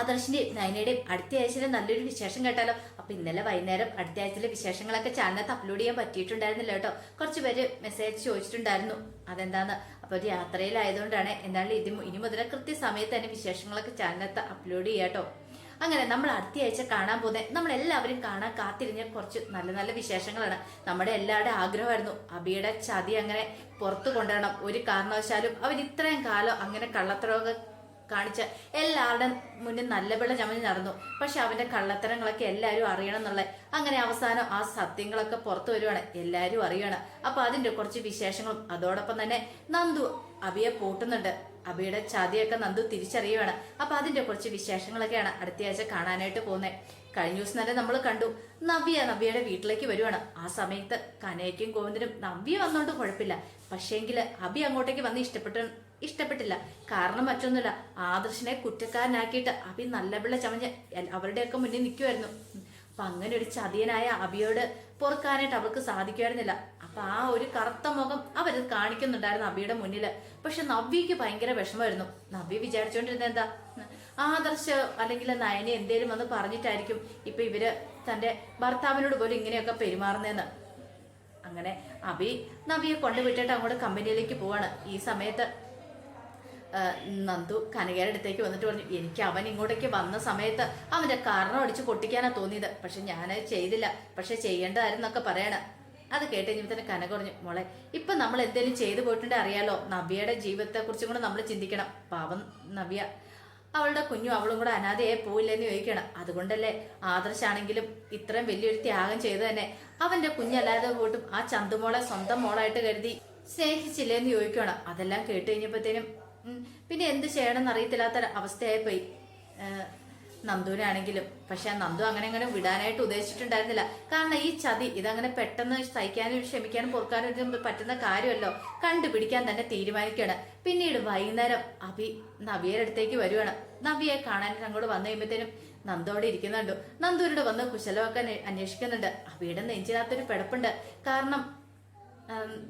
ആദർശിന്റെയും നയനയുടെയും അടുത്ത ആഴ്ചയിലെ നല്ലൊരു വിശേഷം കേട്ടാലോ? അപ്പൊ ഇന്നലെ വൈകുന്നേരം അടുത്ത ആഴ്ചയിലെ വിശേഷങ്ങളൊക്കെ ചാനലിനകത്ത് അപ്ലോഡ് ചെയ്യാൻ പറ്റിയിട്ടുണ്ടായിരുന്നില്ല കേട്ടോ. കുറച്ച് പേര് മെസ്സേജ് ചോദിച്ചിട്ടുണ്ടായിരുന്നു. അതെന്താന്ന്? അപ്പൊ ഒരു യാത്രയിലായതുകൊണ്ടാണ് എന്നാലും ഇത് ഇനി മുതൽ കൃത്യസമയത്ത് തന്നെ വിശേഷങ്ങളൊക്കെ ചാനലിനകത്ത് അപ്ലോഡ് ചെയ്യാട്ടോ അങ്ങനെ നമ്മൾ അടുത്ത ആഴ്ച കാണാൻ പോകുന്നത് നമ്മൾ എല്ലാവരും കാണാൻ കാത്തിരിഞ്ഞ കുറച്ച് നല്ല നല്ല വിശേഷങ്ങളാണ്. നമ്മുടെ എല്ലാവരുടെ ആഗ്രഹമായിരുന്നു അബിയുടെ ചതി അങ്ങനെ പുറത്തു കൊണ്ടുവരണം. ഒരു കാരണവശാലും അവൻ ഇത്രയും കാലം അങ്ങനെ കള്ളത്തരമൊക്കെ കാണിച്ച എല്ലാവരുടെ മുന്നിൽ നല്ല പിള്ള ചമഞ്ഞ് നടന്നു. പക്ഷെ അവന്റെ കള്ളത്തരങ്ങളൊക്കെ എല്ലാവരും അറിയണം എന്നുള്ള അങ്ങനെ അവസാനം ആ സത്യങ്ങളൊക്കെ പുറത്തു വരുവാണ്. എല്ലാവരും അറിയണം അപ്പൊ അതിന്റെ കുറച്ച് വിശേഷങ്ങളും അതോടൊപ്പം തന്നെ നന്ദു അബിയെ പൂട്ടുന്നുണ്ട്. അബിയുടെ ചതിയൊക്കെ നന്ദു തിരിച്ചറിയുവാണ്. അപ്പൊ അതിന്റെ കുറച്ച് വിശേഷങ്ങളൊക്കെയാണ് അടുത്ത ആഴ്ച കാണാനായിട്ട് പോകുന്നത് കഴിഞ്ഞ ദിവസം തന്നെ നമ്മൾ കണ്ടു നവ്യ നവ്യയുടെ വീട്ടിലേക്ക് വരുവാണ്. ആ സമയത്ത് കനയ്ക്കും ഗോവിന്ദനും നവ്യ വന്നോണ്ട് കുഴപ്പമില്ല. പക്ഷേങ്കിൽ അബി അങ്ങോട്ടേക്ക് വന്ന് ഇഷ്ടപ്പെട്ട ഇഷ്ടപ്പെട്ടില്ല. കാരണം മറ്റൊന്നുമില്ല. ആദർശിനെ കുറ്റക്കാരനാക്കിയിട്ട് അഭി നല്ല പിള്ള ചമഞ്ഞ് അവരുടെയൊക്കെ മുന്നിൽ നിൽക്കുമായിരുന്നു അപ്പൊ അങ്ങനെ ഒരു ചതിയനായ അബിയോട് പൊറുക്കാനായിട്ട് അവർക്ക് സാധിക്കുമായിരുന്നില്ല. അപ്പൊ ആ ഒരു കറുത്ത മുഖം അവർ കാണിക്കുന്നുണ്ടായിരുന്നു അബിയുടെ മുന്നിൽ പക്ഷെ നവ്യക്ക് ഭയങ്കര വിഷമമായിരുന്നു. നവ്യ വിചാരിച്ചോണ്ടിരുന്ന എന്താ? ആദർശ അല്ലെങ്കിൽ നയനെ എന്തേലും വന്ന് പറഞ്ഞിട്ടായിരിക്കും ഇപ്പൊ ഇവർ തന്റെ ഭർത്താവിനോട് പോലും ഇങ്ങനെയൊക്കെ പെരുമാറുന്നതെന്ന്. അങ്ങനെ അബി നവിയെ കൊണ്ടുവിട്ടിട്ട് അങ്ങോട്ട് കമ്പനിയിലേക്ക് പോവാണ്. ഈ സമയത്ത് നന്ദു കനകയുടെ അടുത്തേക്ക് വന്നിട്ട് പറഞ്ഞു എനിക്ക് അവൻ ഇങ്ങോട്ടേക്ക് വന്ന സമയത്ത് അവന്റെ കാരണം അടിച്ച് പൊട്ടിക്കാനാ തോന്നിയത്. പക്ഷെ ഞാൻ ചെയ്തില്ല. പക്ഷെ ചെയ്യേണ്ടതായിരുന്നൊക്കെ പറയണ. അത് കേട്ട് കഴിഞ്ഞപ്പോൾ തന്നെ കനക പറഞ്ഞു മോളെ ഇപ്പൊ നമ്മൾ എന്തെങ്കിലും ചെയ്തു പോയിട്ടുണ്ടെങ്കിൽ അറിയാലോ. നവ്യയുടെ ജീവിതത്തെ കുറിച്ചും കൂടെ നമ്മൾ ചിന്തിക്കണം. പാവം നവ്യ. അവളുടെ കുഞ്ഞു അവളും കൂടെ അനാഥയായി പോയില്ലെന്ന് ചോദിക്കണം അതുകൊണ്ടല്ലേ ആദർശാണെങ്കിലും ഇത്രയും വലിയൊരു ത്യാഗം ചെയ്തു തന്നെ. അവന്റെ കുഞ്ഞല്ലാതെ പോയിട്ടും ആ ചന്തുമോളെ സ്വന്തം മോളായിട്ട് കരുതി സ്നേഹിച്ചില്ലേന്ന് ചോദിക്കണം അതെല്ലാം കേട്ട് കഴിഞ്ഞപ്പോഴത്തേനും പിന്നെ എന്ത് ചെയ്യണമെന്ന് അറിയത്തില്ലാത്ത അവസ്ഥയായി പോയി നന്ദുവിനാണെങ്കിലും. പക്ഷെ നന്ദു അങ്ങനെ അങ്ങനെ വിടാനായിട്ട് ഉദ്ദേശിച്ചിട്ടുണ്ടായിരുന്നില്ല. കാരണം ഈ ചതി ഇതങ്ങനെ പെട്ടെന്ന് സഹിക്കാനും ക്ഷമിക്കാനും പൊറുക്കാനും പറ്റുന്ന കാര്യമല്ലോ. കണ്ടുപിടിക്കാൻ തന്നെ തീരുമാനിക്കുകയാണ്. പിന്നീട് വൈകുന്നേരം അഭി നവിയുടെ അടുത്തേക്ക് വരുവാണ്. നവിയെ കാണാൻ അങ്ങോട്ട് വന്നു കഴിയുമ്പോഴത്തേനും നന്ദു അവിടെ ഇരിക്കുന്നുണ്ട്. നന്ദുവിനോട് വന്ന് കുശലമൊക്കെ അന്വേ- അന്വേഷിക്കുന്നുണ്ട്. അഭിയുടെ നെഞ്ചിനകത്തൊരു പിടപ്പുണ്ട്. കാരണം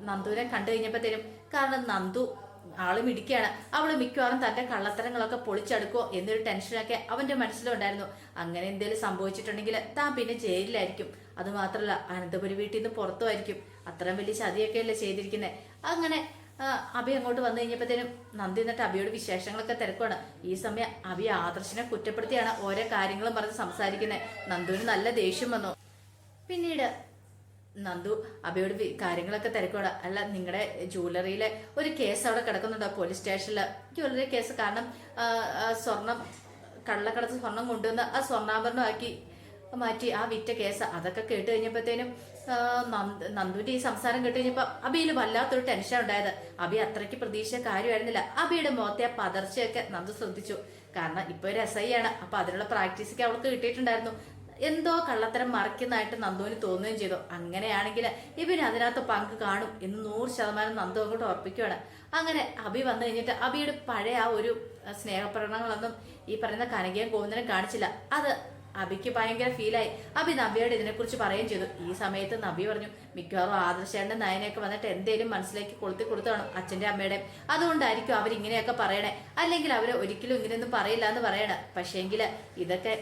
നന്ദുവിനെ കണ്ടു കഴിഞ്ഞപ്പോഴത്തേനും കാരണം നന്ദു ആൾ മിടിക്കുകയാണ് അവൾ മിക്കവാറും തന്റെ കള്ളത്തരങ്ങളൊക്കെ പൊളിച്ചെടുക്കോ എന്നൊരു ടെൻഷനൊക്കെ അവന്റെ മനസ്സിലുണ്ടായിരുന്നു. അങ്ങനെ എന്തെങ്കിലും സംഭവിച്ചിട്ടുണ്ടെങ്കിൽ താൻ പിന്നെ ജയിലിലായിരിക്കും. അത് മാത്രമല്ല അനന്തപുരി വീട്ടിൽ നിന്ന് പുറത്തുമായിരിക്കും. അത്രയും വലിയ ചതിയൊക്കെ അല്ലേ ചെയ്തിരിക്കുന്നത് അങ്ങനെ അഭി അങ്ങോട്ട് വന്നു കഴിഞ്ഞപ്പോഴത്തേനും നന്ദി എന്നിട്ട് അഭിയോട് വിശേഷങ്ങളൊക്കെ തിരക്കുവാണ്. ഈ സമയം അഭി ആദർശിനെ കുറ്റപ്പെടുത്തിയാണ് ഓരോ കാര്യങ്ങളും പറഞ്ഞ് സംസാരിക്കുന്നത് നന്ദുവിന് നല്ല ദേഷ്യം വന്നു. പിന്നീട് നന്ദു അബിയോട് കാര്യങ്ങളൊക്കെ തിരക്കോട അല്ല നിങ്ങളുടെ ജ്വല്ലറിയിലെ ഒരു കേസ് അവിടെ കിടക്കുന്നുണ്ടോ പോലീസ് സ്റ്റേഷനിൽ ജ്വല്ലറി കേസ് കാരണം സ്വർണം കള്ളക്കടത്ത് സ്വർണം കൊണ്ടുവന്ന് ആ സ്വർണാഭരണമാക്കി മാറ്റി ആ വിറ്റ കേസ്. അതൊക്കെ കേട്ട് കഴിഞ്ഞപ്പോഴത്തേനും നന്ദുവിന്റെ ഈ സംസാരം കേട്ട് കഴിഞ്ഞപ്പോ അബിയിൽ വല്ലാത്തൊരു ടെൻഷൻ ഉണ്ടായത്. അബി അത്രയ്ക്ക് പ്രതീക്ഷ കാര്യമായിരുന്നില്ല. അബിയുടെ മുഖത്തെ ആ പതർച്ചയൊക്കെ നന്ദു ശ്രദ്ധിച്ചു. കാരണം ഇപ്പൊ ഒരു എസ് ഐ ആണ്. അപ്പൊ അതിനുള്ള പ്രാക്ടീസൊക്കെ അവൾക്ക് കിട്ടിയിട്ടുണ്ടായിരുന്നു. എന്തോ കള്ളത്തരം മറിക്കുന്നതായിട്ട് നന്ദുവിന് തോന്നുകയും ചെയ്തു. അങ്ങനെയാണെങ്കിൽ ഇവന് അതിനകത്ത് പങ്ക് കാണും എന്ന് നൂറ് ശതമാനം നന്ദു അങ്ങോട്ട് ഉറപ്പിക്കുകയാണ്. അങ്ങനെ അബി വന്നു കഴിഞ്ഞിട്ട് അബിയുടെ പഴയ ആ ഒരു സ്നേഹപ്രകടനങ്ങളൊന്നും ഈ പറയുന്ന കനകയും ഗോവിന്ദനും കാണിച്ചില്ല. അത് അബിക്ക് ഭയങ്കര ഫീലായി അബി നബിയോട് ഇതിനെക്കുറിച്ച് പറയുകയും ചെയ്തു. ഈ സമയത്ത് നബി പറഞ്ഞു മിക്കവാറും ആദർശേണ്ട നയനയൊക്കെ വന്നിട്ട് എന്തേലും മനസ്സിലേക്ക് കൊളുത്തി കൊടുത്താണ് അച്ഛന്റെ അമ്മയുടെ അതുകൊണ്ടായിരിക്കും അവരിങ്ങനെയൊക്കെ പറയണേ. അല്ലെങ്കിൽ അവർ ഒരിക്കലും ഇങ്ങനെയൊന്നും പറയില്ല എന്ന് പറയണേ. പക്ഷേങ്കിൽ ഇതൊക്കെ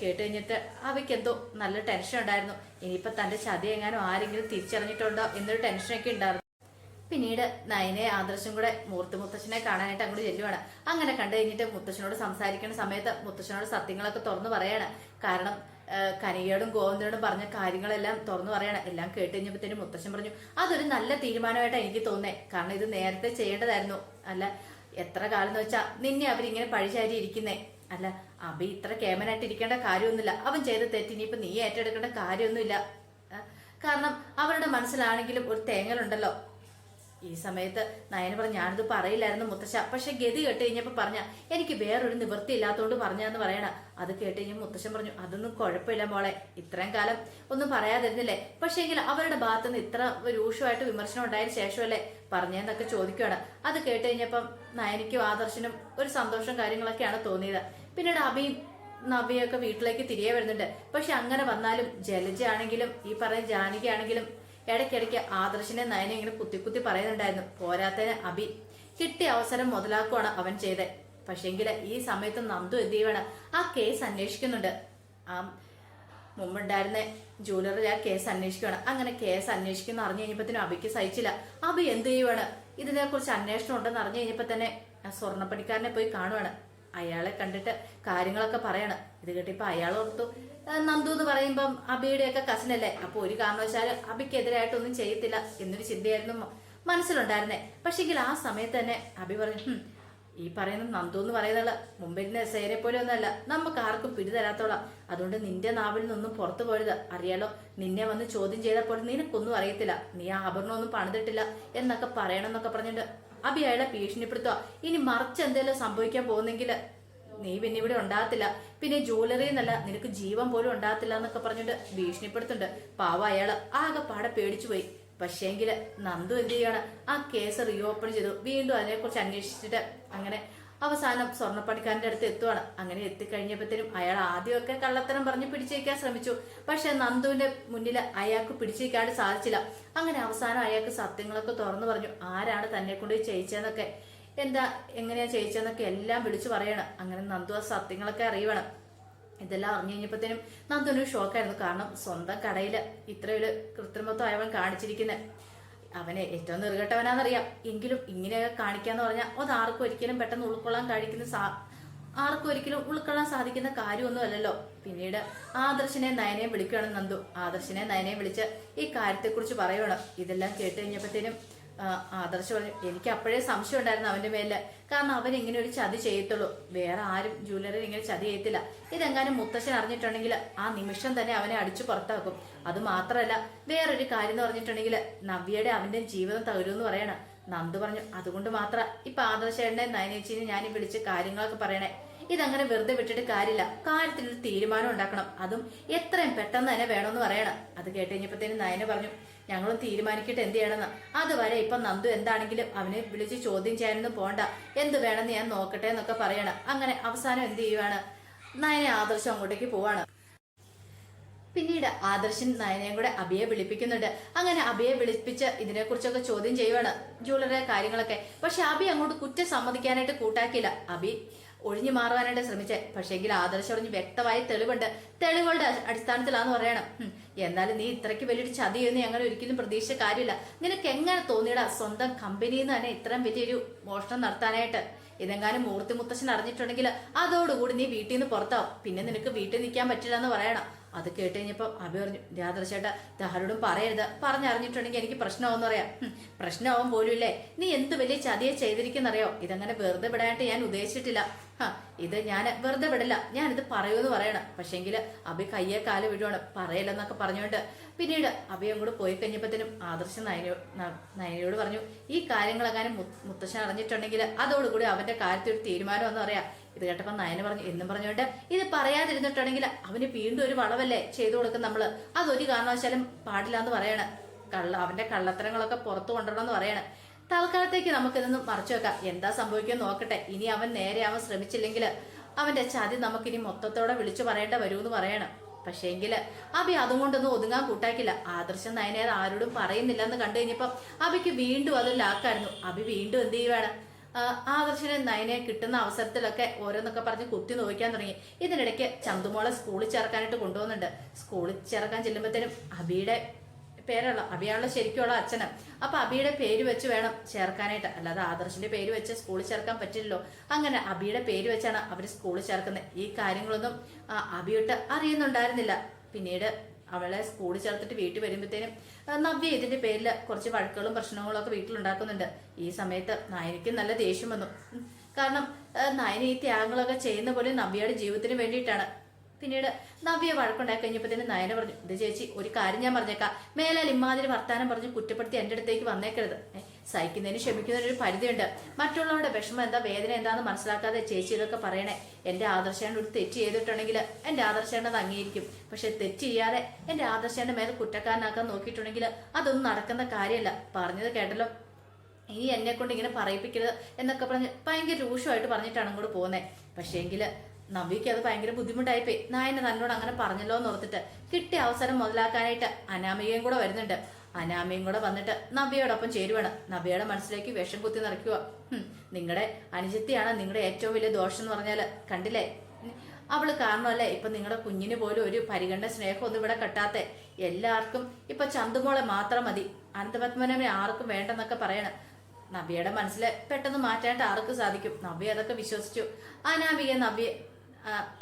കേട്ട് കഴിഞ്ഞിട്ട് അവയ്ക്ക് എന്തോ നല്ല ടെൻഷൻ ഉണ്ടായിരുന്നു. ഇനിയിപ്പോൾ തന്റെ ചതി എങ്ങാനും ആരെങ്കിലും തിരിച്ചറിഞ്ഞിട്ടുണ്ടോ എന്നൊരു ടെൻഷനൊക്കെ ഉണ്ടായിരുന്നു. പിന്നീട് നയനെ ആദർശം കൂടെ മൂർത്തി മുത്തച്ഛനെ കാണാനായിട്ട് അങ്ങോട്ട് ചെല്ലുവാണ്. അങ്ങനെ കണ്ടു കഴിഞ്ഞിട്ട് മുത്തശ്ശനോട് സംസാരിക്കുന്ന സമയത്ത് മുത്തച്ഛനോട് സത്യങ്ങളൊക്കെ തുറന്നു പറയാണ്. കാരണം കനികയോടും ഗോവിന്ദനോടും പറഞ്ഞ കാര്യങ്ങളെല്ലാം തുറന്നു പറയണം. എല്ലാം കേട്ട് കഴിഞ്ഞപ്പോഴത്തേനും മുത്തശ്ശൻ പറഞ്ഞു അതൊരു നല്ല തീരുമാനമായിട്ടാണ് എനിക്ക് തോന്നേ കാരണം ഇത് നേരത്തെ ചെയ്യേണ്ടതായിരുന്നു. അല്ല എത്ര കാലം എന്ന് വെച്ചാൽ നിന്നെ അവരിങ്ങനെ പഴിചാരി ഇരിക്കുന്നേ അല്ല അബി ഇത്ര കേമനായിട്ട് ഇരിക്കേണ്ട കാര്യമൊന്നുമില്ല. അവൻ ചെയ്ത തെറ്റ് ഇനിയിപ്പോ നീ ഏറ്റെടുക്കേണ്ട കാര്യമൊന്നുമില്ല. കാരണം അവരുടെ മനസ്സിലാണെങ്കിലും ഒരു തേങ്ങലുണ്ടല്ലോ. ഈ സമയത്ത് നയന പറഞ്ഞു ഞാനിത് പറയില്ലായിരുന്നു മുത്തശ്ശ. പക്ഷെ ഗതി കേട്ട് കഴിഞ്ഞപ്പോ പറഞ്ഞ എനിക്ക് വേറൊരു നിവൃത്തി ഇല്ലാത്തതുകൊണ്ട് പറഞ്ഞാന്ന് പറയണ. അത് കേട്ട് കഴിഞ്ഞ് മുത്തശ്ശൻ പറഞ്ഞു അതൊന്നും കുഴപ്പമില്ല മോളെ. ഇത്രയും കാലം ഒന്നും പറയാതിരുന്നില്ലേ? പക്ഷേങ്കിൽ അവരുടെ ഭാഗത്തുനിന്ന് ഇത്ര രൂക്ഷമായിട്ട് വിമർശനം ഉണ്ടായതിനു ശേഷമല്ലേ പറഞ്ഞെന്നൊക്കെ ചോദിക്കുകയാണ് അത് കേട്ട് കഴിഞ്ഞപ്പം നയനിക്കും ആദർശനും ഒരു സന്തോഷം കാര്യങ്ങളൊക്കെയാണ് തോന്നിയത്. പിന്നീട് അബിയും നബിയൊക്കെ വീട്ടിലേക്ക് തിരികെ വരുന്നുണ്ട്. പക്ഷെ അങ്ങനെ വന്നാലും ജലജ ആണെങ്കിലും ഈ പറഞ്ഞ ജാനകി ആണെങ്കിലും ഇടയ്ക്കിടയ്ക്ക് ആദർശിനെ നയനെ ഇങ്ങനെ കുത്തി കുത്തി പറയുന്നുണ്ടായിരുന്നു. പോരാത്തതിന് അബി കിട്ടിയ അവസരം മുതലാക്കുവാണ് അവൻ ചെയ്തത്. പക്ഷേങ്കിൽ ഈ സമയത്ത് നന്ദു എന്ത് ചെയ്യുവാണ്? ആ കേസ് അന്വേഷിക്കുന്നുണ്ട്. ആ മുമ്പുണ്ടായിരുന്ന ജൂലറിൽ ആ കേസ് അന്വേഷിക്കുകയാണ് അങ്ങനെ കേസ് അന്വേഷിക്കുന്ന അറിഞ്ഞു കഴിഞ്ഞപ്പോ അബിക്ക് സഹിച്ചില്ല. അബി എന്ത് ചെയ്യുവാണ്? ഇതിനെ കുറിച്ച് അന്വേഷണം ഉണ്ടെന്ന് അറിഞ്ഞു കഴിഞ്ഞപ്പോ തന്നെ സ്വർണപ്പണിക്കാരനെ പോയി കാണുവാണ്. അയാളെ കണ്ടിട്ട് കാര്യങ്ങളൊക്കെ പറയണം. ഇത് കേട്ടിപ്പോ അയാൾ ഓർത്തു നന്ദു എന്ന് പറയുമ്പം അബിയുടെയൊക്കെ കസിനല്ലേ അപ്പൊ ഒരു കാരണവശാലും അബിക്കെതിരായിട്ടൊന്നും ചെയ്യത്തില്ല എന്നൊരു ചിന്തയായിരുന്നു മനസ്സിലുണ്ടായിരുന്നേ. പക്ഷെങ്കിൽ ആ സമയത്ത് തന്നെ അബി പറഞ്ഞു ഈ പറയുന്ന നന്ദു എന്ന് പറയുന്നുള്ള മുമ്പിന്റെ സേരെ പോലെ ഒന്നല്ല നമുക്ക് ആർക്കും പിടിതരാത്തോളാം അതുകൊണ്ട് നിന്റെ നാവിൽ നിന്നും പുറത്തു പോയത് അറിയാലോ നിന്നെ വന്ന് ചോദ്യം ചെയ്തപ്പോൾ നിനക്കൊന്നും അറിയത്തില്ല. നീ ആഭരണമൊന്നും പണിതിട്ടില്ല എന്നൊക്കെ പറയണമെന്നൊക്കെ പറഞ്ഞിട്ട് അബി അയാളെ ഭീഷണിപ്പെടുത്തുക ഇനി മറിച്ച് എന്തെങ്കിലും സംഭവിക്കാൻ പോകുന്നെങ്കിൽ നീ പിന്നെ ഇവിടെ ഉണ്ടാകത്തില്ല. പിന്നെ ജ്വല്ലറി എന്നല്ല നിനക്ക് ജീവൻ പോലും ഉണ്ടാകത്തില്ല എന്നൊക്കെ പറഞ്ഞിട്ട് ഭീഷണിപ്പെടുത്തുന്നുണ്ട്. പാവ അയാൾ. ആകെ പാടെ പേടിച്ചു പോയി പക്ഷേങ്കിൽ നന്ദു എന്ത് ചെയ്യാണ്? ആ കേസ് റീഓപ്പൺ ചെയ്തു. വീണ്ടും അതിനെക്കുറിച്ച് അന്വേഷിച്ചിട്ട് അങ്ങനെ അവസാനം സ്വർണപ്പണിക്കാരന്റെ അടുത്ത് എത്തുവാണ്. അങ്ങനെ എത്തിക്കഴിഞ്ഞപ്പോഴത്തേനും അയാൾ ആദ്യമൊക്കെ കള്ളത്തരം പറഞ്ഞ് പിടിച്ചേക്കാൻ ശ്രമിച്ചു. പക്ഷെ നന്ദുവിന്റെ മുന്നിൽ അയാൾക്ക് പിടിച്ചേക്കാണ്ട് സാധിച്ചില്ല. അങ്ങനെ അവസാനം അയാൾക്ക് സത്യങ്ങളൊക്കെ തുറന്നു പറഞ്ഞു. ആരാണ് തന്നെ കൊണ്ട് ചെയ്യിച്ചതെന്നൊക്കെ? എന്താ എങ്ങനെയാ ചെയ്യിച്ചതെന്നൊക്കെ എല്ലാം വിളിച്ചു പറയണം. അങ്ങനെ നന്ദു ആ സത്യങ്ങളൊക്കെ അറിയണം ഇതെല്ലാം അറിഞ്ഞു കഴിഞ്ഞപ്പോഴത്തേനും നന്ദുവിന് ഷോക്കായിരുന്നു. കാരണം സ്വന്തം കടയിൽ ഇത്രയൊരു കൃത്രിമത്വം അയവൻ കാണിച്ചിരിക്കുന്നത് അവനെ ഏറ്റവും നെറുകെട്ടവനാണെന്നറിയാം എങ്കിലും ഇങ്ങനെയൊക്കെ കാണിക്കാന്ന് പറഞ്ഞാൽ അത് ആർക്കും ഒരിക്കലും പെട്ടെന്ന് ഉൾക്കൊള്ളാൻ കഴിക്കുന്ന സാ ആർക്കും ഒരിക്കലും ഉൾക്കൊള്ളാൻ സാധിക്കുന്ന കാര്യമൊന്നും അല്ലല്ലോ പിന്നീട് ആദർശനെ നയനെയും വിളിക്കുകയാണ് നന്ദു. ആദർശനെ നയനെയും വിളിച്ച് ഈ കാര്യത്തെക്കുറിച്ച് പറയുകയാണ് ഇതെല്ലാം കേട്ട് കഴിഞ്ഞപ്പോഴത്തേനും ആദർശ് പറഞ്ഞു എനിക്ക് അപ്പോഴേ സംശയം ഉണ്ടായിരുന്നു അവന്റെ മേലിൽ. കാരണം അവൻ ഇങ്ങനെ ഒരു ചതി ചെയ്യത്തുള്ളൂ. വേറെ ആരും ജ്വല്ലറിയിൽ ഇങ്ങനെ ചതി ചെയ്യത്തില്ല. ഇതെങ്ങാനും മുത്തശ്ശൻ അറിഞ്ഞിട്ടുണ്ടെങ്കിൽ ആ നിമിഷം തന്നെ അവനെ അടിച്ചു പുറത്താക്കും. അത് മാത്രമല്ല വേറൊരു കാര്യം എന്ന് പറഞ്ഞിട്ടുണ്ടെങ്കിൽ നവ്യയുടെ അവന്റെ ജീവിതം തകരുമെന്ന് പറയണം. നന്ദു പറഞ്ഞു അതുകൊണ്ട് മാത്രം. ഇപ്പൊ ആദർശേട്ടനെ നയനേച്ചിനെ ഞാൻ വിളിച്ച് കാര്യങ്ങളൊക്കെ പറയണേ. ഇതങ്ങനെ വെറുതെ വിട്ടിട്ട് കാര്യമില്ല. കാര്യത്തിനൊരു തീരുമാനം ഉണ്ടാക്കണം. അതും എത്രയും പെട്ടെന്ന് തന്നെ വേണമെന്ന് പറയണം. അത് കേട്ട് കഴിഞ്ഞപ്പോഴത്തേനും നയന പറഞ്ഞു ഞങ്ങളും തീരുമാനിക്കട്ടെ എന്ത് ചെയ്യണമെന്ന്. അതുവരെ ഇപ്പൊ നന്ദു എന്താണെങ്കിലും അവനെ വിളിച്ച് ചോദ്യം ചെയ്യാനൊന്നും പോണ്ട. എന്ത് വേണമെന്ന് ഞാൻ നോക്കട്ടെ എന്നൊക്കെ പറയണം. അങ്ങനെ അവസാനം എന്ത് ചെയ്യുവാണ്? നയനെ ആദർശം അങ്ങോട്ടേക്ക് പോവാണ്. പിന്നീട് ആദർശൻ നയനയും കൂടെ അബിയെ വിളിപ്പിക്കുന്നുണ്ട്. അങ്ങനെ അബിയെ വിളിപ്പിച്ച് ഇതിനെക്കുറിച്ചൊക്കെ ചോദ്യം ചെയ്യുവാണ്. ജ്വല്ലറി കാര്യങ്ങളൊക്കെ. പക്ഷെ അബി അങ്ങോട്ട് കുറ്റം സമ്മതിക്കാനായിട്ട് കൂട്ടാക്കിയില്ല. അബി ഒഴിഞ്ഞു മാറുവാനായിട്ട് ശ്രമിച്ചേ. പക്ഷേങ്കിൽ ആദർശം ഒഴിഞ്ഞ് വ്യക്തമായ തെളിവുണ്ട്. തെളിവുകളുടെ അടിസ്ഥാനത്തിലാന്ന് പറയണം. എന്നാലും നീ ഇത്രയ്ക്ക് വലിയൊരു ചതിയെന്ന് ഞങ്ങൾ ഒരിക്കലും പ്രതീക്ഷിച്ച കാര്യമില്ല. നിനക്ക് എങ്ങനെ തോന്നിയടാ സ്വന്തം കമ്പനിയിൽ നിന്ന് തന്നെ ഇത്രയും വലിയൊരു മോഷണം നടത്താനായിട്ട്? ഇതെങ്ങാനും മൂർത്തി മുത്തശ്ശൻ അറിഞ്ഞിട്ടുണ്ടെങ്കിൽ അതോടുകൂടി നീ വീട്ടിൽ നിന്ന് പുറത്താവും. പിന്നെ നിനക്ക് വീട്ടിൽ നിൽക്കാൻ പറ്റില്ല എന്ന് പറയണം. അത് കേട്ട് കഴിഞ്ഞപ്പോ അഭി പറഞ്ഞു രാധർച്ചേട്ടാ ആരോടും പറയരുത്. പറഞ്ഞറിഞ്ഞിട്ടുണ്ടെങ്കിൽ എനിക്ക് പ്രശ്നമാവെന്ന് പറയാം. പ്രശ്നമാവും പോലും ഇല്ലേ നീ എന്ത് വലിയ ചതിയെ ചെയ്തിരിക്കുന്നറിയോ? ഇതങ്ങനെ വെറുതെ വിടാനായിട്ട് ഞാൻ ഉദ്ദേശിച്ചിട്ടില്ല. ഇത് ഞാൻ വെറുതെ വിടില്ല. ഞാനിത് പറയൂന്ന് പറയണം. പക്ഷെങ്കിൽ അഭി കയ്യെ കാൽ വിടുവാണ്. പറയല്ലെന്നൊക്കെ പറഞ്ഞുകൊണ്ട് പിന്നീട് അഭി അങ്ങോട്ട് പോയി കഴിഞ്ഞപ്പോഴത്തേനും ആദർശ നയനോ നയനയോട് പറഞ്ഞു ഈ കാര്യങ്ങളെങ്ങാനും മുത്തശ്ശൻ അറിഞ്ഞിട്ടുണ്ടെങ്കിൽ അതോടുകൂടി അവന്റെ കാര്യത്തിൽ ഒരു തീരുമാനം എന്ന് പറയാം. ഇത് കേട്ടപ്പോൾ നയന പറഞ്ഞു എന്നും പറഞ്ഞുകൊണ്ട് ഇത് പറയാതിരുന്നിട്ടുണ്ടെങ്കിൽ അവന് വീണ്ടും ഒരു വളവല്ലേ ചെയ്തു കൊടുക്കും നമ്മൾ? അതൊരു കാരണവശാലും പാടില്ല എന്ന് പറയണ. കള്ള അവന്റെ കള്ളത്തരങ്ങളൊക്കെ പുറത്തു കൊണ്ടുവരണമെന്ന് പറയണ. തൽക്കാലത്തേക്ക് നമുക്കിതൊന്നും മറച്ചു വെക്കാം. എന്താ സംഭവിക്കുമെന്ന് നോക്കട്ടെ. ഇനി അവൻ നേരെ അവൻ ശ്രമിച്ചില്ലെങ്കിൽ അവന്റെ ചതി നമുക്കിനി മൊത്തത്തോടെ വിളിച്ചു പറയേണ്ട എന്ന് പറയണം. പക്ഷേങ്കിൽ അബി അതും കൊണ്ടൊന്നും ഒതുങ്ങാൻ കൂട്ടാക്കില്ല. ആദർശം നയനേത് ആരോടും പറയുന്നില്ല എന്ന് കണ്ടു കഴിഞ്ഞപ്പം അബിക്ക് വീണ്ടും അത് ലാക്കായിരുന്നു. അബി വീണ്ടും എന്ത് ചെയ്യുവാണ്? ആദർശന് നയനെ കിട്ടുന്ന അവസരത്തിലൊക്കെ ഓരോന്നൊക്കെ പറഞ്ഞ് കുത്തി നോക്കാൻ തുടങ്ങി. ഇതിനിടയ്ക്ക് ചന്തുമോളെ സ്കൂളിൽ ചേർക്കാനായിട്ട് കൊണ്ടുപോകുന്നുണ്ട് സ്കൂളിൽ ചേർക്കാൻ ചെല്ലുമ്പോഴത്തേനും അബിയുടെ പേരുള്ള അബിയാണല്ലോ ശരിക്കുള്ള അച്ഛന്. അപ്പൊ അബിയുടെ പേര് വെച്ച് വേണം ചേർക്കാനായിട്ട്. അല്ലാതെ ആദർശിന്റെ പേര് വെച്ച് സ്കൂളിൽ ചേർക്കാൻ പറ്റില്ലല്ലോ. അങ്ങനെ അബിയുടെ പേര് വെച്ചാണ് അവർ സ്കൂളിൽ ചേർക്കുന്നത്. ഈ കാര്യങ്ങളൊന്നും അബിയിട്ട് അറിയുന്നുണ്ടായിരുന്നില്ല. പിന്നീട് അവളെ സ്കൂളിൽ ചേർത്തിട്ട് വീട്ടിൽ വരുമ്പോഴത്തേനും നവ്യ ഇതിന്റെ പേരിൽ കുറച്ച് വഴക്കുകളും പ്രശ്നങ്ങളും ഒക്കെ വീട്ടിലുണ്ടാക്കുന്നുണ്ട്. ഈ സമയത്ത് നായനിക്ക് നല്ല ദേഷ്യം വന്നു. കാരണം നയന ഈ ത്യാഗങ്ങളൊക്കെ ചെയ്യുന്ന പോലെ നവ്യയുടെ ജീവിതത്തിന് വേണ്ടിയിട്ടാണ്. പിന്നീട് നവ്യ വഴക്കുണ്ടാക്കി കഴിഞ്ഞപ്പോഴത്തേന് നയന പറഞ്ഞു ഇത് ചേച്ചി ഒരു കാര്യം ഞാൻ പറഞ്ഞേക്കാം. മേലാൽ ഇമ്മാതിരി വർത്താനം പറഞ്ഞ് കുറ്റപ്പെടുത്തി എന്റെ അടുത്തേക്ക് വന്നേക്കരുത്. സഹിക്കുന്നതിന് ക്ഷമിക്കുന്നതിന് ഒരു പരിധിയുണ്ട്. മറ്റുള്ളവരുടെ വിഷമം എന്താ വേദന എന്താന്ന് മനസ്സിലാക്കാതെ ചേച്ചി ഇതൊക്കെ പറയണേ. എന്റെ ആദർശേണ്ട ഒരു തെറ്റ് ചെയ്തിട്ടുണ്ടെങ്കിൽ എന്റെ ആദർശേണ്ട അത് അംഗീകരിക്കും. പക്ഷെ തെറ്റ് ചെയ്യാതെ എന്റെ ആദർശേണ്ട മേലെ കുറ്റക്കാരനാക്കാൻ നോക്കിയിട്ടുണ്ടെങ്കിൽ അതൊന്നും നടക്കുന്ന കാര്യമല്ല. പറഞ്ഞത് കേട്ടല്ലോ? ഇനി എന്നെ കൊണ്ട് ഇങ്ങനെ പറയിപ്പിക്കരുത് എന്നൊക്കെ പറഞ്ഞ് ഭയങ്കര രൂക്ഷമായിട്ട് പറഞ്ഞിട്ടാണ് അങ്ങോട്ട് പോകുന്നത് പക്ഷേങ്കിൽ നവ്യക്ക് അത് ഭയങ്കര ബുദ്ധിമുട്ടായിപ്പോയി. നായനെ തന്നോട് അങ്ങനെ പറഞ്ഞല്ലോ എന്ന് ഓർത്തിട്ട് കിട്ടിയ അവസരം മുതലാക്കാനായിട്ട് അനാമികയും കൂടെ വരുന്നുണ്ട്. അനാമയും കൂടെ വന്നിട്ട് നവ്യയോടൊപ്പം ചേരുവാണ്. നവ്യയുടെ മനസ്സിലേക്ക് വിഷം കുത്തി നിറയ്ക്കുക. നിങ്ങളുടെ അനുജത്തിയാണ് നിങ്ങളുടെ ഏറ്റവും വലിയ ദോഷം എന്ന് പറഞ്ഞാൽ കണ്ടില്ലേ? അവൾ കാരണമല്ലേ ഇപ്പൊ നിങ്ങളുടെ കുഞ്ഞിന് പോലും ഒരു പരിഗണന സ്നേഹമൊന്നും ഇവിടെ കെട്ടാത്തെ? എല്ലാവർക്കും ഇപ്പൊ ചന്തുമോളെ മാത്രം മതി. അനന്തപത്മനെ ആർക്കും വേണ്ടെന്നൊക്കെ പറയണം. നബിയുടെ മനസ്സിൽ പെട്ടെന്ന് മാറ്റാനായിട്ട് ആർക്ക് സാധിക്കും? നബി അതൊക്കെ വിശ്വസിച്ചു. അനാമിക നബി ആ,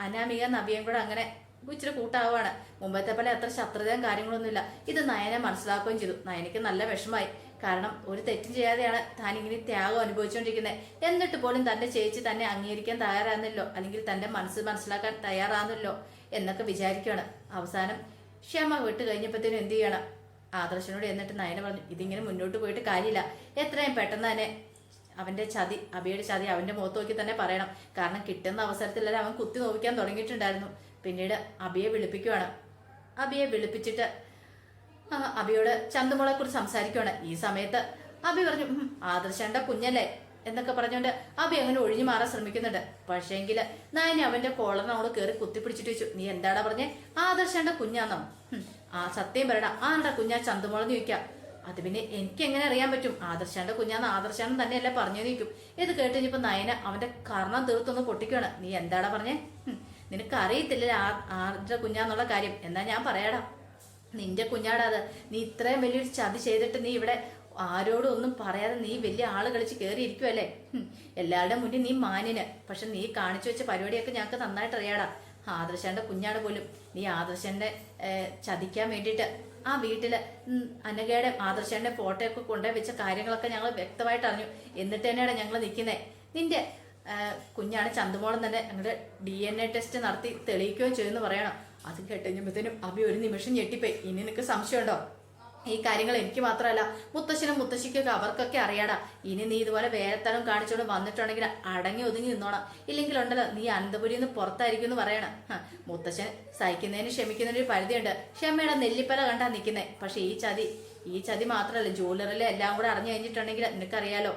അനാമിക നബിയും കൂടെ അങ്ങനെ ഇച്ചിരി കൂട്ടാവുകയാണ് മുമ്പത്തെ പോലെ അത്ര ശത്രുതയും കാര്യങ്ങളൊന്നുമില്ല. ഇത് നയനെ മനസ്സിലാക്കുകയും ചെയ്തു. നയനയ്ക്ക് നല്ല വിഷമായി കാരണം ഒരു തെറ്റും ചെയ്യാതെയാണ് താൻ ഇങ്ങനെ ത്യാഗം അനുഭവിച്ചുകൊണ്ടിരിക്കുന്നത് എന്നിട്ട് പോലും തന്റെ ചേച്ചി തന്നെ അംഗീകരിക്കാൻ തയ്യാറാകുന്നില്ലോ? അല്ലെങ്കിൽ തന്റെ മനസ്സ് മനസ്സിലാക്കാൻ തയ്യാറാകുന്നില്ലോ? എന്നൊക്കെ വിചാരിക്കുകയാണ്. അവസാനം ക്ഷമ വിട്ട് കഴിഞ്ഞപ്പോഴത്തേനും എന്ത് ചെയ്യണം? ആദർശനോട് എന്നിട്ട് നയന പറഞ്ഞു ഇതിങ്ങനെ മുന്നോട്ട് പോയിട്ട് കാര്യമില്ല. എത്രയും പെട്ടെന്ന് തന്നെ അവന്റെ ചതി അബിയുടെ ചതി അവന്റെ മുഖത്ത് നോക്കി തന്നെ പറയണം. കാരണം കിട്ടുന്ന അവസരത്തിലെല്ലാം അവൻ കുത്തി നോവിക്കാൻ തുടങ്ങിയിട്ടുണ്ടായിരുന്നു. പിന്നീട് അബിയെ വിളിപ്പിക്കുവാണ്. അബിയെ വിളിപ്പിച്ചിട്ട് അബിയോട് ചന്തുമോളെ കുറിച്ച് സംസാരിക്കുവാണ്. ഈ സമയത്ത് അബി പറഞ്ഞു "ഉം, ആദർശന്റെ കുഞ്ഞല്ലേ? എന്നൊക്കെ പറഞ്ഞുകൊണ്ട് അബി അങ്ങനെ ഒഴിഞ്ഞു മാറാൻ ശ്രമിക്കുന്നുണ്ട്. പക്ഷേങ്കിൽ നയനെ അവന്റെ കോളറിനോട് കയറി കുത്തിപ്പിടിച്ചിട്ട് വെച്ചു നീ എന്താടാ പറഞ്ഞേ? ആദർശന്റെ കുഞ്ഞാന്നോ? ആ സത്യം പറയടാ. ആരുടെ കുഞ്ഞാ ചന്തുമോളെന്ന് ചോദിക്കാം. അത് പിന്നെ എനിക്ക് എങ്ങനെ അറിയാൻ പറ്റും? ആദർശാന്റെ കുഞ്ഞാന്ന് ആദർശാനം തന്നെയല്ലേ പറഞ്ഞു നിൽക്കും ഇത് കേട്ട് ഇനിയിപ്പോ നയന അവന്റെ കർണം തീർത്തൊന്ന് പൊട്ടിക്കുകയാണ് നീ എന്താടാ പറഞ്ഞേ? "ഹും, നിനക്ക് അറിയത്തില്ല ആരുടെ കുഞ്ഞാന്നുള്ള കാര്യം. എന്നാ ഞാൻ പറയാടാ. നിന്റെ കുഞ്ഞാടാ അത്. നീ ഇത്രയും വലിയൊരു ചതി ചെയ്തിട്ട് നീ ഇവിടെ ആരോടും ഒന്നും പറയാതെ നീ വലിയ ആൾ കളിച്ച് കയറിയിരിക്കുമല്ലേ എല്ലാവരുടെ മുന്നിൽ നീ മാന്യന്. പക്ഷെ നീ കാണിച്ചു വെച്ച പരിപാടിയൊക്കെ ഞങ്ങൾക്ക് നന്നായിട്ട് അറിയാടാ ആദർശന്റെ കുഞ്ഞാണ് പോലും. നീ ആദർശന്റെ ചതിക്കാൻ വേണ്ടിയിട്ട് ആ വീട്ടിൽ അനഘയുടെ ആദർശന്റെ ഫോട്ടോ ഒക്കെ കൊണ്ടുപോയി വെച്ച കാര്യങ്ങളൊക്കെ ഞങ്ങൾ വ്യക്തമായിട്ട് അറിഞ്ഞു. എന്നിട്ട് തന്നെയാണ് ഞങ്ങൾ നിൽക്കുന്നത് നിന്റെ കുഞ്ഞാണ് ചന്തുമോളം തന്നെ ഞങ്ങളുടെ ഡി എൻ എ ടെസ്റ്റ് നടത്തി തെളിയിക്കുകയോ ചെയ്യുമെന്ന് പറയണം. അത് കേട്ടുകഴിഞ്ഞപ്പോഴത്തേനും അഭി ഒരു നിമിഷം ഞെട്ടിപ്പോയി. ഇനി നിനക്ക് സംശയമുണ്ടോ? ഈ കാര്യങ്ങൾ എനിക്ക് മാത്രമല്ല മുത്തശ്ശനും മുത്തശ്ശിക്കൊക്കെ അവർക്കൊക്കെ അറിയാടാ. ഇനി നീ ഇതുപോലെ വേലത്തരം കാണിച്ചോണ്ട് വന്നിട്ടുണ്ടെങ്കിൽ അടങ്ങി ഒതുങ്ങി നിന്നോണം. ഇല്ലെങ്കിൽ ഉണ്ടല്ലോ നീ അനന്തപുരിയിൽ നിന്ന് പുറത്തായിരിക്കും എന്ന് പറയണം. മുത്തശ്ശൻ സഹിക്കുന്നതിന് ക്ഷമിക്കുന്നതിന് ഒരു പരിധിയുണ്ട്. ക്ഷമയുടെ നെല്ലിപ്പല കണ്ടാ നിൽക്കുന്നത് പക്ഷെ ഈ ചതി ഈ ചതി മാത്രമല്ല ജ്വല്ലറിലെ എല്ലാം കൂടെ അറിഞ്ഞു കഴിഞ്ഞിട്ടുണ്ടെങ്കിൽ നിനക്കറിയാലോ.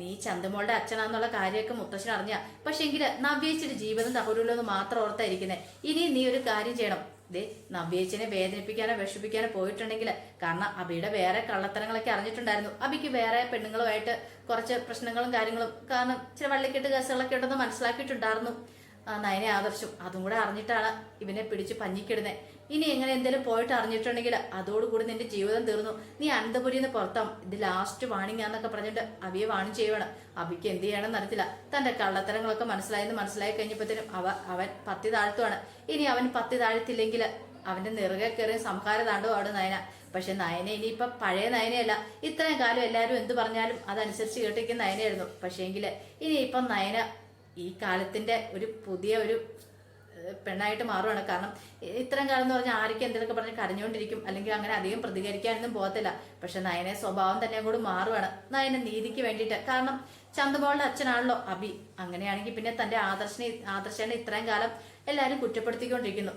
നീ ചന്തമോളുടെ അച്ഛനാന്നുള്ള കാര്യമൊക്കെ മുത്തശ്ശൻ അറിഞ്ഞ. പക്ഷെ നവ്യച്ചിട്ട് ജീവിതം തകരുള്ളൂ എന്ന് മാത്രം ഓർത്തായിരിക്കുന്നേ. ഇനി നീ ഒരു കാര്യം ചെയ്യണം. ദേ നവ്യേച്ചിനെ വേദനിപ്പിക്കാനോ വിഷമിപ്പിക്കാനോ പോയിട്ടുണ്ടെങ്കിൽ കാരണം അബിയുടെ വേറെ കള്ളത്തരങ്ങളൊക്കെ അറിഞ്ഞിട്ടുണ്ടായിരുന്നു. അബിക്ക് വേറെ പെണ്ണുങ്ങളുമായിട്ട് കുറച്ച് പ്രശ്നങ്ങളും കാര്യങ്ങളും കാരണം ചില വള്ളിക്കെട്ട് കേസുകളൊക്കെ ഉണ്ടെന്ന് മനസ്സിലാക്കിയിട്ടുണ്ടായിരുന്നു. നയനെ ആദർശം. അതും കൂടെ അറിഞ്ഞിട്ടാണ് ഇവനെ പിടിച്ച് പഞ്ഞിക്കിടുന്നത് ഇനി എങ്ങനെ എന്തെങ്കിലും പോയിട്ട് അറിഞ്ഞിട്ടുണ്ടെങ്കിൽ അതോടുകൂടി നിന്റെ ജീവിതം തീർന്നു. നീ അനന്തപുരിയിൽ നിന്ന് പുറത്താവും. ഇത് ലാസ്റ്റ് വാണിംഗ് ആന്നൊക്കെ പറഞ്ഞിട്ട് അവിയെ വാണി ചെയ്യണം അബിക്ക് എന്ത് ചെയ്യണമെന്ന് അറിയത്തില്ല. തന്റെ കള്ളത്തരങ്ങളൊക്കെ മനസ്സിലായെന്ന് മനസ്സിലായി കഴിഞ്ഞപ്പോഴത്തേനും അവ അവൻ പത്തി താഴ്ത്തുവാണ്. ഇനി അവൻ പത്തി താഴ്ത്തില്ലെങ്കിൽ അവന്റെ നിറുകെ കയറി സംഹാര താണ്ഡവമാണ് നയന. പക്ഷെ നയന ഇനിയിപ്പൊ പഴയ നയനയല്ല. ഇത്രയും കാലം എല്ലാവരും എന്ത് പറഞ്ഞാലും അതനുസരിച്ച് കേട്ടിരിക്കുന്ന നയനയായിരുന്നു. പക്ഷേങ്കിൽ ഇനിയിപ്പം നയന ഈ കാലത്തിന്റെ ഒരു പുതിയ ഒരു പെണ്ണായിട്ട് മാറുവാണ്. കാരണം ഇത്രയും കാലം എന്ന് പറഞ്ഞാൽ ആരൊക്കെ എന്തെങ്കിലുമൊക്കെ പറഞ്ഞ് കരഞ്ഞുകൊണ്ടിരിക്കും. അല്ലെങ്കിൽ അങ്ങനെ അധികം പ്രതികരിക്കാനൊന്നും പോകത്തില്ല. പക്ഷെ നയനെ സ്വഭാവം തന്നെ കൂടി മാറുവാണ്. നയനെ നീതിക്ക് വേണ്ടിയിട്ട്. കാരണം ചന്ദമോളുടെ അച്ഛനാണല്ലോ അബി. അങ്ങനെയാണെങ്കിൽ പിന്നെ തന്റെ ആദർശനെ ആദർശനെ ഇത്രയും കാലം എല്ലാവരും കുറ്റപ്പെടുത്തിക്കൊണ്ടിരിക്കുന്നു.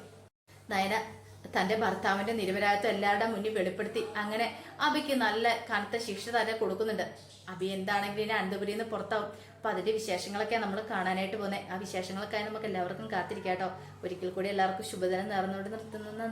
നയന തന്റെ ഭർത്താവിന്റെ നിരപരാധിത്വം എല്ലാവരുടെ മുന്നിൽ വെളിപ്പെടുത്തി അങ്ങനെ അബിക്ക് നല്ല കനത്ത ശിക്ഷ തന്നെ കൊടുക്കുന്നുണ്ട്. അബി എന്താണെങ്കിലും ഇനി അനന്തപുരിയിൽ നിന്ന് പുറത്താവും. അപ്പൊ അതിന്റെ വിശേഷങ്ങളൊക്കെ നമ്മൾ കാണാനായിട്ട് പോകുന്നത് ആ വിശേഷങ്ങൾക്കായി നമുക്ക് എല്ലാവർക്കും കാത്തിരിക്കാട്ടോ ഒരിക്കൽ കൂടി എല്ലാവർക്കും ശുഭദിനം നേർന്നുകൊണ്ട് നിർത്തുന്നു.